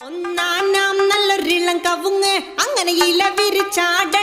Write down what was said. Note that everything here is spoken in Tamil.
ഒന്നാം നാം നല്ലൊരിളങ്കവുങ്ങ് അങ്ങനെ ഇല വിരിച്ചാടണ